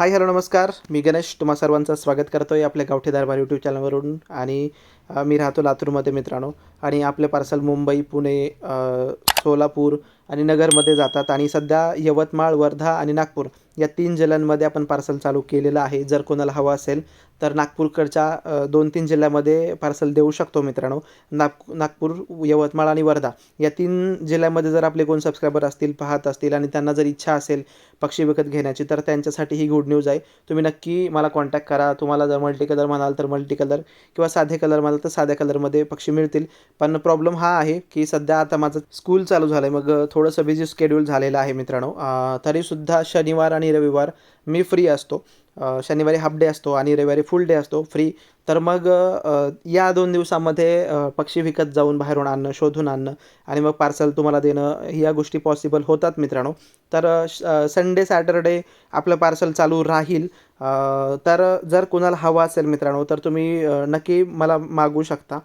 Hi hello नमस्कार. मी गणेश. तुम्हा सर्वांचं स्वागत करतो आहे आपल्या गावठी दरबार यूट्यूब चॅनलवरून आणि मी राहतो लातूरमध्ये मित्रांनो. आणि आपले पार्सल मुंबई पुणे सोलापूर आणि नगरमध्ये जातात. आणि सध्या यवतमाळ वर्धा आणि नागपूर या तीन जिल्ह्यांमध्ये आपण पार्सल चालू केलेलं आहे. जर कोणाला हवं असेल तर नागपूरकडच्या दोन तीन जिल्ह्यामध्ये पार्सल देऊ शकतो मित्रांनो. नाग नागपूर यवतमाळ आणि वर्धा या तीन जिल्ह्यामध्ये जर आपले कोण सबस्क्रायबर असतील पाहत असतील आणि त्यांना जर इच्छा असेल पक्षी विकत घेण्याची तर त्यांच्यासाठी ही गुड न्यूज आहे. तुम्ही नक्की मला कॉन्टॅक्ट करा. तुम्हाला जर मल्टी कलर म्हणाल तर मल्टी कलर किंवा साधे कलर म्हणाल तर साध्या कलरमध्ये पक्षी मिळतील. पण प्रॉब्लेम हा आहे की सध्या आता माझं स्कूल चालू झालं आहे मग थोडंसं बिझी स्केड्यूल झालेलं आहे मित्रांनो. तरीसुद्धा शनिवार आणि रविवार मी फ्री असतो. शनिवारी हाफ डे असतो आणि रविवारी फुल डे असतो फ्री तर मग या दोन दिवसामध्ये पक्षी विकत जाऊन बाहेरून आणणं शोधून आणणं आणि मग पार्सल तुम्हाला देणं या गोष्टी पॉसिबल होतात मित्रांनो. तर संडे सॅटरडे आपलं पार्सल चालू राहील. तर जर कोणाला हवं असेल मित्रांनो तर तुम्ही नक्की मला मागू शकता.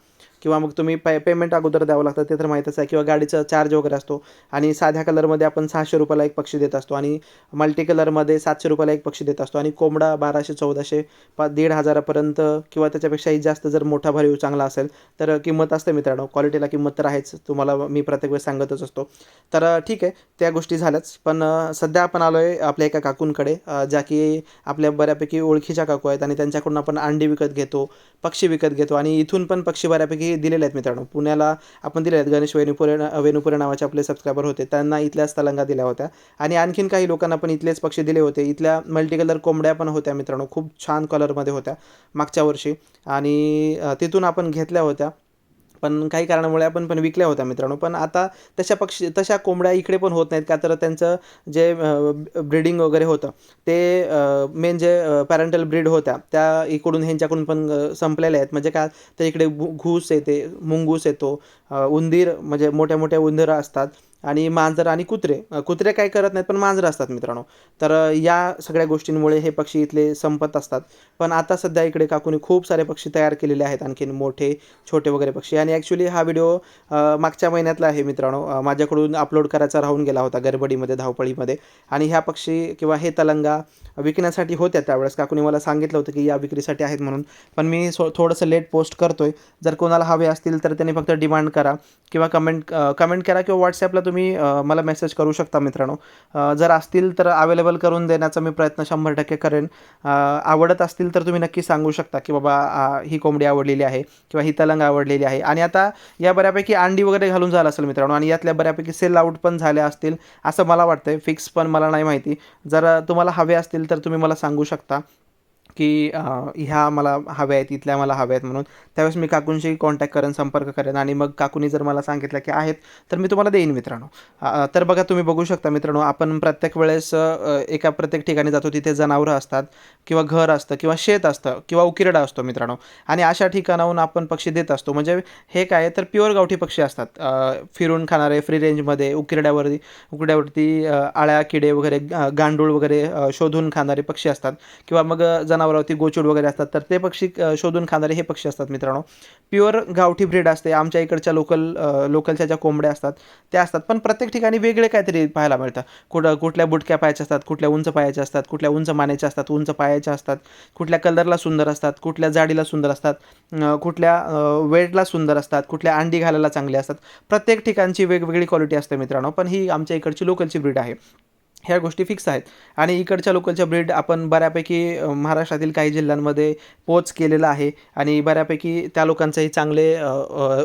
किंवा मग तुम्ही पे पेमेंट अगोदर द्यावं लागतं ते तर माहीतच आहे. किंवा गाडीचा चार्ज वगैरे असतो आणि साध्या कलरमध्ये आपण सहाशे रुपयाला एक पक्षी देत असतो आणि मल्टी कलरमध्ये सातशे रुपयाला एक पक्षी देत असतो आणि कोंबडा बाराशे चौदाशे पा दीड हजारापर्यंत किंवा त्याच्यापेक्षाही जास्त जर मोठा भरीव चांगला असेल तर किंमत असते मित्रांनो. क्वालिटीला किंमत तर आहेच तुम्हाला मी प्रत्येक वेळेस सांगतच असतो. तर ठीक आहे त्या गोष्टी झाल्याच. पण सध्या आपण आलो आहे आपल्या एका काकूंकडे ज्या की आपल्या बऱ्यापैकी ओळखीच्या काकू आहेत आणि त्यांच्याकडून आपण अंडी विकत घेतो पक्षी विकत घेतो. आणि इथून पण पक्षी बऱ्यापैकी दिलेले आहेत मित्रांनो. पुण्याला आपण दिले आहेत गणेश वेणुपुरे वेणुपुरे नावाचे आपले सबस्क्रायबर होते. त्यांना इथल्याच तलंगा दिल्या होत्या. आणि आणखीन काही लोकांना पण इथलेच पक्षी दिले होते. इथल्या मल्टी कलर कोंबड्या पण होत्या मित्रांनो. खूप छान कलरमध्ये होत्या मागच्या वर्षी. आणि तिथून आपण घेतल्या होत्या. पण काही कारणामुळे आपण पण विकल्या होत्या मित्रांनो. पण आता तशा पक्षी तशा कोंबड्या इकडे पण होत नाहीत का? तर त्यांचं जे ब्रीडिंग वगैरे होतं ते मेन जे पॅरेंटल ब्रीड होत्या त्या इकडून ह्यांच्याकडून पण संपलेल्या आहेत. म्हणजे काय तर इकडे घूस येते मुंगूस येतो उंदीर म्हणजे मोठ्या मोठ्या उंदरं असतात. आणि मांजर आणि कुत्रे. कुत्रे काय करत नाहीत पण मांजरं असतात मित्रांनो. तर या सगळ्या गोष्टींमुळे हे पक्षी इथले संपत असतात. पण आता सध्या इकडे काकूने खूप सारे पक्षी तयार केलेले आहेत आणखीन मोठे छोटे वगैरे पक्षी. आणि ॲक्च्युली हा व्हिडिओ मागच्या महिन्यातला आहे मित्रांनो. माझ्याकडून अपलोड करायचा राहून गेला होता गडबडीमध्ये धावपळीमध्ये. आणि ह्या पक्षी किंवा हे तलंगा विकण्यासाठी होत्या त्यावेळेस. काकूने मला सांगितलं होतं की या विक्रीसाठी आहेत म्हणून. पण मी सो थोडंसं लेट पोस्ट करतोय. जर कोणाला हवे असतील तर त्यांनी फक्त डिमांड करा. किंवा कमेंट कमेंट करा किंवा व्हॉट्सॲपला तुम्ही तुम्ही मला मेसेज करू शकता मित्रांनो. जर असतील तर अवेलेबल करून देण्याचा मी प्रयत्न शंभर टक्के करेन. आवडत असतील तर तुम्ही नक्की सांगू शकता की बाबा ही कोंबडी आवडलेली आहे किंवा ही तलंग आवडलेली आहे. आणि आता या बऱ्यापैकी अंडी वगैरे घालून झालं असेल मित्रांनो आणि यातल्या बऱ्यापैकी सेल आउट पण झाल्या असतील असं मला वाटतंय. फिक्स पण मला नाही माहिती. जर तुम्हाला हवे असतील तर तुम्ही मला सांगू शकता. की ह्या मला हव्या आहेत इथल्या मला हव्या आहेत म्हणून. त्यावेळेस मी काकूंशी कॉन्टॅक्ट करेन संपर्क करेन आणि मग काकूंनी जर मला सांगितलं की आहेत तर मी तुम्हाला देईन मित्रांनो. तर बघा तुम्ही बघू शकता मित्रांनो आपण प्रत्येक वेळेस एका प्रत्येक ठिकाणी जातो तिथे जनावरं असतात किंवा घर असतं किंवा शेत असतं किंवा उकिरडा असतो मित्रांनो. आणि अशा ठिकाणाहून आपण पक्षी देत असतो. म्हणजे हे काय तर प्युअर गावठी पक्षी असतात. फिरून खाणारे फ्री रेंजमध्ये उकिरड्यावरती उकिरड्यावरती आळ्या किडे वगैरे गांडूळ वगैरे शोधून खाणारे पक्षी असतात. किंवा मग जनावर जनावरावरती गोचूड वगैरे असतात तर ते पक्षी शोधून खाणारे हे पक्षी असतात मित्रांनो. प्युअर गावठी ब्रीड असते आमच्या इकडच्या लोकल लोकलच्या ज्या कोंबड्या असतात त्या असतात. पण प्रत्येक ठिकाणी वेगळे काहीतरी पाहायला मिळतं. कुठं कुठल्या बुटक्या पायाच्या असतात कुठल्या उंच पायाच्या असतात कुठल्या उंच मानेच्या असतात उंच पायाच्या असतात कुठल्या कलरला सुंदर असतात कुठल्या जाडीला सुंदर असतात कुठल्या वेटला सुंदर असतात कुठल्या अंडी घालायला चांगले असतात. प्रत्येक ठिकाणची वेगवेगळी क्वालिटी असते मित्रांनो पण ही आमच्या इकडची लोकलची ब्रीड आहे. ह्या गोष्टी फिक्स आहेत. आणि इकडच्या लोकलच्या ब्रीड आपण बऱ्यापैकी महाराष्ट्रातील काही जिल्ह्यांमध्ये पोच केलेला आहे. आणि बऱ्यापैकी त्या लोकांचंही चांगले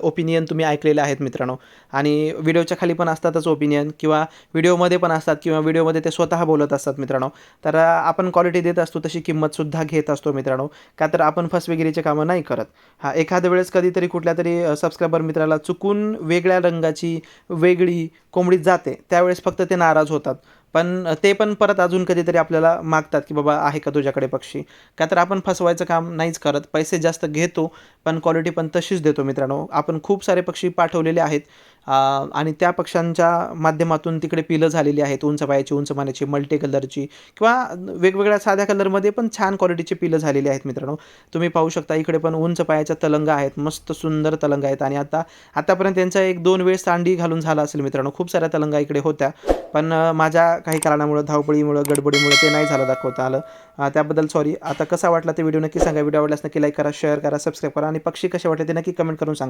ओपिनियन तुम्ही ऐकलेले आहेत मित्रांनो. आणि व्हिडिओच्या खाली पण असतातच ओपिनियन किंवा व्हिडिओमध्ये पण असतात किंवा व्हिडिओमध्ये ते स्वतः बोलत असतात मित्रांनो. तर आपण क्वालिटी देत असतो तशी किंमतसुद्धा घेत असतो मित्रांनो. का तर आपण फसवेगिरीचे कामं नाही करत. हा एखाद्या वेळेस कधीतरी कुठल्या तरी सबस्क्रायबर मित्राला चुकून वेगळ्या रंगाची वेगळी कोंबडी जाते. त्यावेळेस फक्त ते नाराज होतात. पण ते पण परत अजून कधीतरी आपल्याला मागतात की बाबा आहे का तुझ्याकडे पक्षी? का तर आपण फसवायचं काम नाहीच करत. पैसे जास्त घेतो पण क्वालिटी पण तशीच देतो मित्रांनो. आपण खूप सारे पक्षी पाठवलेले आहेत. आणि त्या पक्ष्यांच्या माध्यमातून तिकडे पिलं झालेली आहेत उंच पायाची उंच मानाची मल्टी कलरची किंवा वेगवेगळ्या साध्या कलरमध्ये पण छान क्वालिटीची पिलं झालेली आहेत मित्रांनो. तुम्ही पाहू शकता इकडे पण उंच पायाच्या तलंगा आहेत मस्त सुंदर तलंगा आहेत आणि आता आतापर्यंत त्यांचा एक दोन वेळ सांडी घालून झाला असेल मित्रांनो. खूप साऱ्या तलंगा इकडे होत्या पण माझ्या काही कारणामुळं धावपळीमुळं गडबडीमुळं ते नाही झालं दाखवता आलं. त्याबद्दल सॉरी आता कसा वाटला ते व्हिडिओ नक्की सांगा. व्हिडिओ आवडल्यास नक्की लाईक करा शेअर करा सबस्क्राईब करा आणि पक्षी कसे वाटले ते नक्की कमेंट करून सांगा.